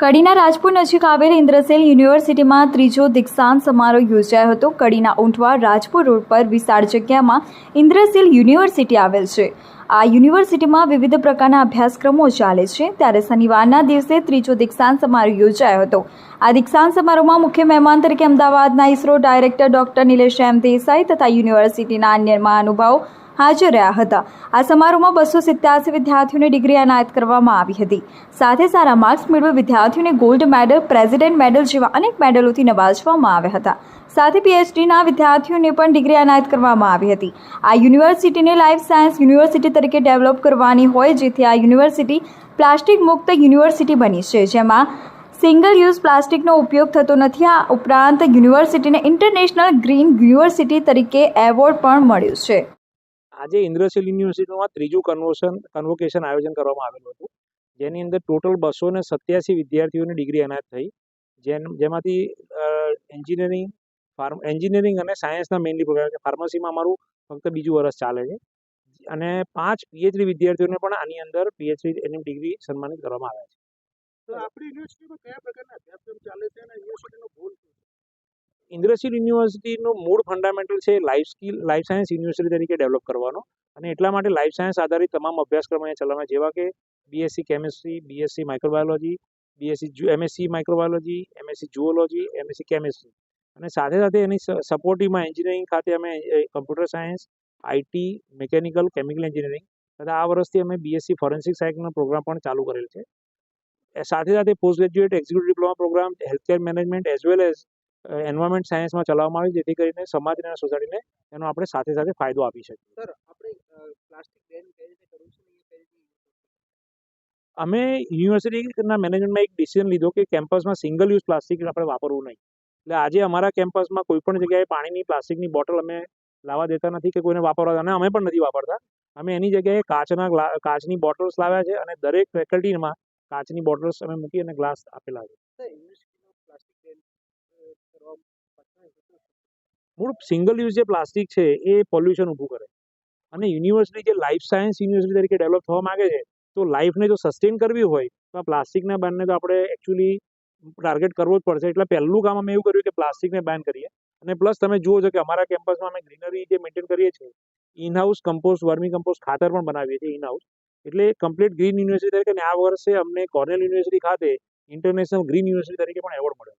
કડીના રાજપુર નજીક આવેલ ઇન્દ્રસેલ યુનિવર્સિટીમાં ત્રીજો દીક્ષાંત સમારોહ યોજાયો હતો. કડીના ઊંટવા રાજપુર રોડ પર વિશાળ જગ્યામાં ઇન્દ્રસેલ યુનિવર્સિટી આવેલ છે. આ યુનિવર્સિટીમાં વિવિધ પ્રકારના અભ્યાસક્રમો ચાલે છે. ત્યારે શનિવારના દિવસે ત્રીજો દીક્ષાંત સમારોહ યોજાયો હતો. આ દીક્ષાંત સમારોહમાં મુખ્ય મહેમાન તરીકે અમદાવાદના ISRO director doctor Nilesh M Desai તથા યુનિવર્સિટીના અન્ય મહાનુભાવો હાજર રહ્યા હતા. આ સમારોહમાં બસો સિત્યાસી વિદ્યાર્થીઓને ડિગ્રી એનાયત કરવામાં આવી હતી. સાથે સારા માર્ક્સ મેળવી વિદ્યાર્થીઓને ગોલ્ડ મેડલ, પ્રેસિડેન્ટ મેડલ જેવા અનેક મેડલોથી નવાજવામાં આવ્યા હતા. સાથે પીએચડીના વિદ્યાર્થીઓને પણ ડિગ્રી એનાયત કરવામાં આવી હતી. આ યુનિવર્સિટીને લાઈફ સાયન્સ યુનિવર્સિટી તરીકે ડેવલપ કરવાની હોય, જેથી આ યુનિવર્સિટી પ્લાસ્ટિક મુક્ત યુનિવર્સિટી બની છે. જેમાં સિંગલ યુઝ પ્લાસ્ટિકનો ઉપયોગ થતો નથી. આ ઉપરાંત યુનિવર્સિટીને ઇન્ટરનેશનલ ગ્રીન યુનિવર્સિટી તરીકે એવોર્ડ પણ મળ્યું છે. આજે ઇન્દ્રશીલ યુનિવર્સિટીમાં ત્રીજું કન્વોશન કન્વોકેશન આયોજન કરવામાં આવેલું હતું. જેની અંદર ટોટલ બસો ને સત્યાસી વિદ્યાર્થીઓની ડિગ્રી એનાયત થઈ. જેમ જેમાંથી એન્જિનિયરિંગ ફાર્મ એન્જિનિયરિંગ અને સાયન્સના મેઇનલી પ્રોગ્રામ છે ફાર્મસીમાં અમારું ફક્ત બીજું વર્ષ ચાલે છે. અને પાંચ પીએચડી વિદ્યાર્થીઓને પણ આની અંદર પીએચડી એની ડિગ્રી સન્માનિત કરવામાં આવ્યા છે. તો આપણી યુનિવર્સિટીમાં કયા પ્રકારના અભ્યાસક્રમ ચાલે છે અને યુનિવર્સિટીનો ગોલ ઇન્દ્રશીલ યુનિવર્સિટીનું મૂળ ફંડામેન્ટલ છે life skill life science university તરીકે ડેવલપ કરવાનો. અને એટલા માટે લાઈફ સાયન્સ આધારિત તમામ અભ્યાસક્રમો અહીંયા ચલાવવાના જેવા કે BSc chemistry BSc microbiology BSc MSc microbiology MSc zoology MSc chemistry અને સાથે સાથે એની સપોર્ટિવમાં એન્જિનિયરિંગ ખાતે અમે computer science IT mechanical chemical engineering તથા આ વર્ષથી અમે બીએસસી ફોરેન્સિક સાયન્સનો પ્રોગ્રામ પણ ચાલુ કરેલ છે. સાથે સાથે post graduate executive diploma program healthcare management as well as environment સાયન્સમાં ચલાવવામાં આવે જેથી કરીને સમાજને અને સોસાયટીને એનો આપણે સાથે સાથે ફાયદો આપી શકીએ. સર આપણે પ્લાસ્ટિક બેન કઈ રીતે કરવું છે અમે યુનિવર્સિટીના મેનેજમેન્ટમાં એક ડિસિઝન લીધો કે કેમ્પસમાં સિંગલ યુઝ પ્લાસ્ટિક આપણે વાપરવું નહીં. એટલે આજે અમારા કેમ્પસમાં કોઈ પણ જગ્યાએ પાણીની પ્લાસ્ટિકની બોટલ અમે લાવવા દેતા નથી કે કોઈને વાપરવા અને અમે પણ નથી વાપરતા. અમે એની જગ્યાએ કાચના કાચની બોટલ્સ લાવ્યા છે અને દરેક ફેકલ્ટીમાં કાચની બોટલ્સ અમે મૂકી અને ગ્લાસ આપેલા છે સર યુનિવર્સિટીમાં પ્લાસ્ટિક બેન કરવા પાછળ શું છે? મૂળ સિંગલ યુઝ જે પ્લાસ્ટિક છે, એ પોલ્યુશન ઊભું કરે. અને યુનિવર્સિટી જે લાઈફ સાયન્સ યુનિવર્સિટી તરીકે ડેવલપ થવા માંગે છે, તો લાઈફને જો સસ્ટેન કરવી હોય, તો આ પ્લાસ્ટિકના બેનને તો આપણે એકચ્યુઅલી ટાર્ગેટ કરવો જ પડશે. એટલે પહેલું કામ અમે એવું કર્યું કે પ્લાસ્ટિકને બેન કરીએ. અને પ્લસ તમે જુઓ છો કે અમારા કેમ્પસમાં અમે ગ્રીનરી જે મેન્ટેન કરીએ છીએ in house compost vermicompost ખાતર પણ બનાવીએ છીએ ઇનહાઉસ એટલે કમ્પ્લીટ ગ્રીન યુનિવર્સિટી તરીકે અને આ વર્ષે અમને કોર્નેલ યુનિવર્સિટી ખાતે ઇન્ટરનેશનલ ગ્રીન યુનિવર્સિટી તરીકે પણ એવોર્ડ મળ્યો